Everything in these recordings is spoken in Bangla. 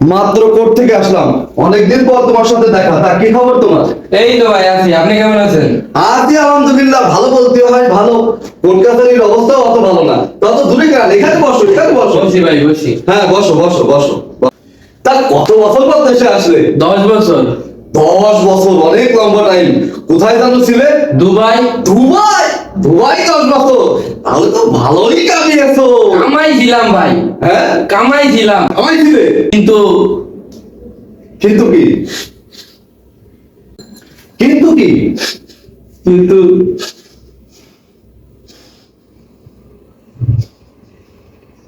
মাত্র কোর্ট থেকে আসলাম। অনেকদিন পর তোমার সাথে দেখা। তা কি খবর তোমার? এই তো ভাই আছি। আপনি কেমন আছেন? আছি আলহামদুলিল্লাহ। ভালো বলতে হয় ভালো। কলকাতার অবস্থাও অত ভালো না। তত দূরে কেন এখানে বসো এখানে বসো। বসি ভাই বসি। হ্যাঁ বসো বসো বসো। তা কত বছর পর দেশে আসলে? দশ বছর। দশ বছর অনেক লম্বা টাইম কোথায় জানো ছিলে? দুবাই। দুবাই? দুবাই দশ বছর তাহলে তো ভালোই কামিয়েছো কামাই ছিলাম ভাই। হ্যাঁ? কামাই ছিলাম। কামাই ছিলে? কিন্তু কিন্তু কি? কিন্তু কি? কিন্তু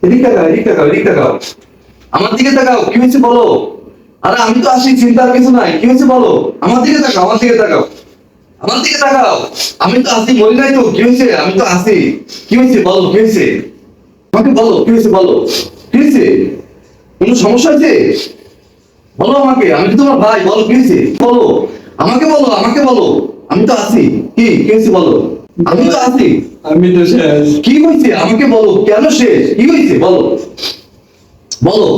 এদিকে তাকাও এদিকে তাকাও এদিকে তাকাও। আমার দিকে তাকাও কি হয়েছে বলো? আরে আমি তো আসি চিন্তার কিছু নাই। কি হয়েছে বলো? আমার দিকে তাকাও আমার দিকে তাকাও। আমার দিকে তাকাও। আমি তো আসি মরি নাই তো কি হয়েছে? আমি তো আসি কি হয়েছে? বলো কি হয়েছে? আমাকে বলো কি হয়েছে বলো? কি হয়েছে? কোনো সমস্যা হয়েছে? বলো আমাকে আমি তো তোমার ভাই বলো কি হয়েছে? বলো আমাকে বলো আমাকে বলো। আমি তো আসি কি কি হয়েছে বলো? আমি তো আসি আমি তো শেষ। কি হয়েছে? আমাকে বলো কেন শেষ? কি হয়েছে? বলো। বলো।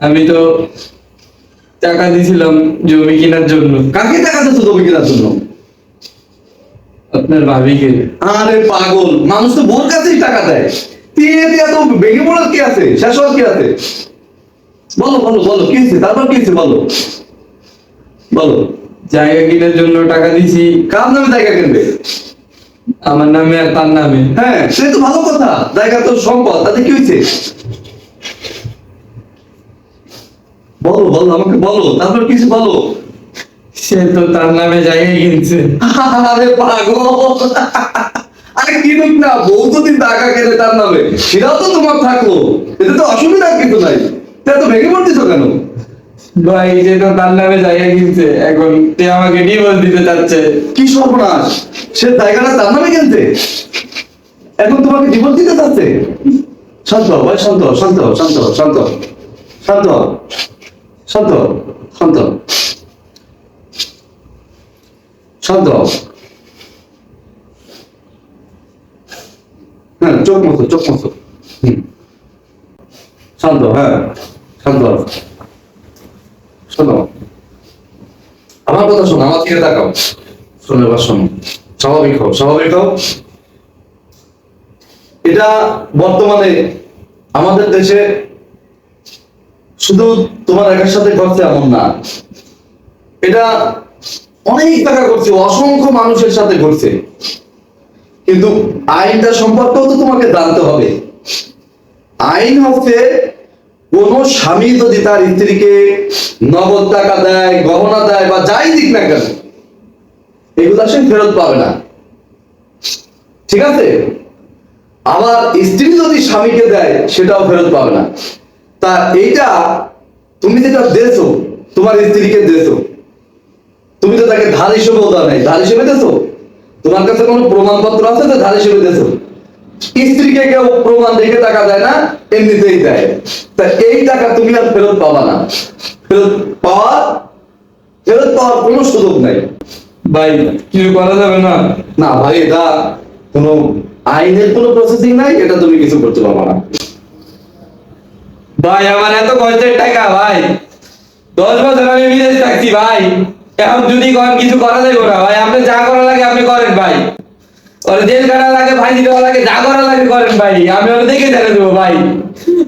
আমি তো টাকা দিয়েছিলাম জমি কেনার জন্য। কাকে টাকা দিচ্ছ তুমি কেনার জন্য? আপনার ভাবিকে। আরে পাগল মানুষ তো বোর কাছেই টাকা দেয়। দিয়ে দিয়ে তো ভেঙে পড়ার কি আছে? শেষ হওয়ার কি আছে? বলো বলো বলো কি তারপর কি বলো? বলো। জায়গা কেনার জন্য টাকা দিছি কার নামে জায়গা কিনবে? আমার নামে আর তার নামে। হ্যাঁ সে তো ভালো কথা। জায়গা তো সম্পদ তাতে কি হয়েছে? বলো বলো আমাকে বলো। তারপর কিছু বলো? সে তো তার নামে জায়গা কিনছে আরে পাগল। আরে কিনুক না বহুদিন টাকা কেনে তার নামে। সেটাও তো তোমার থাকল। এতে তো অসুবিধা কিন্তু নাই। তা তো ভেঙে পড়তেছো কেন? ভাই সে তো তার নামে জায়গা কিনছে এখন সে আমাকে ডিভোর্স দিতে চাচ্ছে। কি সর্বনাশ। সে জায়গাটা তার নামে কিনছে? এখন তোমাকে ডিভোর্স দিতে চাচ্ছে? শান্ত ভাই শান্ত শান্ত শান্ত শান্ত শান্ত শান্ত শান্ত। শান্ত। হ্যাঁ চোখ মতো চোখ মতো। শান্ত হ্যাঁ শান্ত শোনো। আমার কথা শোনো, আমার শোনো, এবার শোনো। স্বাভাবিক স্বাভাবিক এটা বর্তমানে আমাদের দেশে শুধু তোমার একার সাথে ঘটছে এমন না। এটা অনেক টাকা করছে, অসংখ্য মানুষের সাথে ঘটছে কিন্তু আইনটা সম্পর্কেও তো তোমাকে জানতে হবে। আইন হচ্ছে, কোন স্বামী যদি তার স্ত্রীকে নগদ টাকা দেয়, গহনা দেয় বা যাই দিক না কেন, এগুলা সে ফেরত পাবে না। ঠিক আছে? আবার স্ত্রী যদি স্বামীকে দেয়, সেটাও ফেরত পাবে না। তা এইটা তুমি যেটা দেছো, তোমার স্ত্রীকে দেছো তুমি তো তাকে ধার হিসেবেও দাও নাই। ধার হিসেবে দেছো তোমার কাছে কোনো প্রমাণপত্র আছে যে ধার হিসেবে দেছো স্ত্রীকে কেউ প্রমাণ রেখে টাকা দেয় না এমনিতেই দেয়। তা এই টাকা তুমি আর ফেরত পাবা না। ফেরত পাওয়ার ফেরত পাওয়ার কোনো সুযোগ নাই। ভাই কিছু করা যাবে না। না ভাই এটা কোনো আইনের কোনো প্রসেসিং নাই এটা তুমি কিছু করতে পারবা না। ভাই আমার এত কষ্টের টাকা ভাই। দশ বছর আমি বিদেশ থাকছি ভাই। এখন যদি কিছু করা যায় না ভাই। আপনি যা করা লাগে আপনি করেন ভাই। ওর জেল কাটা লাগে ভাই দেওয়া লাগে, যা করা লাগে করেন ভাই। আমি ওরা দেখে জানে দেবো ভাই।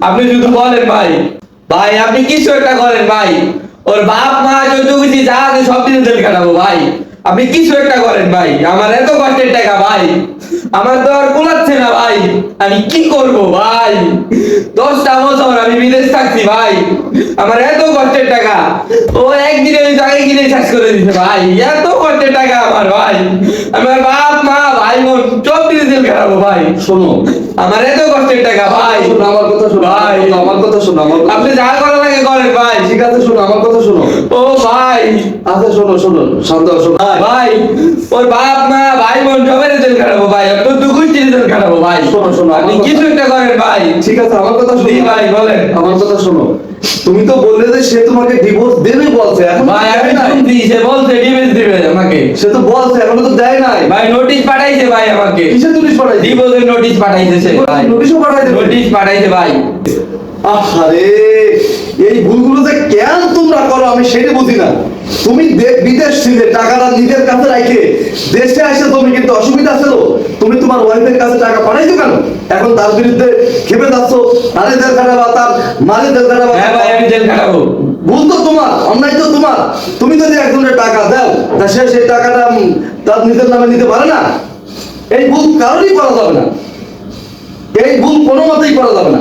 আপনি শুধু বলেন ভাই। ভাই, আপনি কিছু একটা করেন ভাই। ওর বাপ মা যত কিছু যা আছে সব দিন জেল কাটাবো ভাই। আপনি কিছু একটা করেন ভাই। আমার এত কষ্টের টাকা ভাই। আমার তো আর কুলাচ্ছে না ভাই। আমি কি করব ভাই? দশটা বছর আমি বিদেশ থাকছি ভাই। আমার এত কষ্টের টাকা। ও একদিনে ওই জায়গায় কিনে শেষ করে দিছে ভাই। এত কষ্টের টাকা আমার ভাই। আমার বাপ মা ভাই জেল খারাপো ভাই। শোনো। আমার এত কষ্টের টাকা ভাই। শোনো, আমার কথা শোনো ভাই। আমার কথা শোনো আমার আপনি যা করা লাগে করেন ভাই। ঠিক আছে শোনো আমার কথা শোনো। ও ভাই। আচ্ছা শোনো শোনো শান্ত শোনো। ভাই ওর বাপ মা ভাই বোন সবাই জেল খারাপো ভাই। আপনার দুকুশ জেল খারাপো ভাই। শোনো, শোনো, আপনি কিছু একটা করেন ভাই। ঠিক আছে আমার কথা শোনো। ভাই, বলেন। আমার কথা শোনো। তুমি তো বললে যে সে তোমাকে ডিভোর্স দেবে বলছে ভাই আমি সে বলছে ডিভোর্স আমাকে। সে তো বলছে এখনও তো দেয় নাই। ভাই নোটিশ পাঠাইছে ভাই আমাকে। কিসের নোটিশ পাঠাইছে? ডিভোর্সের নোটিশ পাঠাইছে সে ভাই। নোটিশও পাঠাইছে। নোটিশ পাঠাইছে ভাই। আহারে এই ভুলগুলো যে কেন তোমরা করো আমি সেটা বুঝি না। তুমি বিদেশ ছিলে টাকাটা নিজের কাছে রাখে দেশে এসে তুমি কিন্তু অসুবিধা ছিল তুমি তোমার ওয়াইফের কাছে টাকা পাঠাইছো কেন? এখন তার বিরুদ্ধে খেপে যাচ্ছ। তারে দেড় কাটা বা তার মারে দেড় কাটা বা হ্যাঁ ভাই আমি জেল খাটাবো ভুল তো তোমার, অন্যায় তো তোমার। তুমি যদি একজনের টাকা দাও, তা সে সেই টাকাটা তার নিজের নামে নিতে পারে না। এই ভুল কারোরই করা যাবে না। এই ভুল কোনো মতেই করা যাবে না।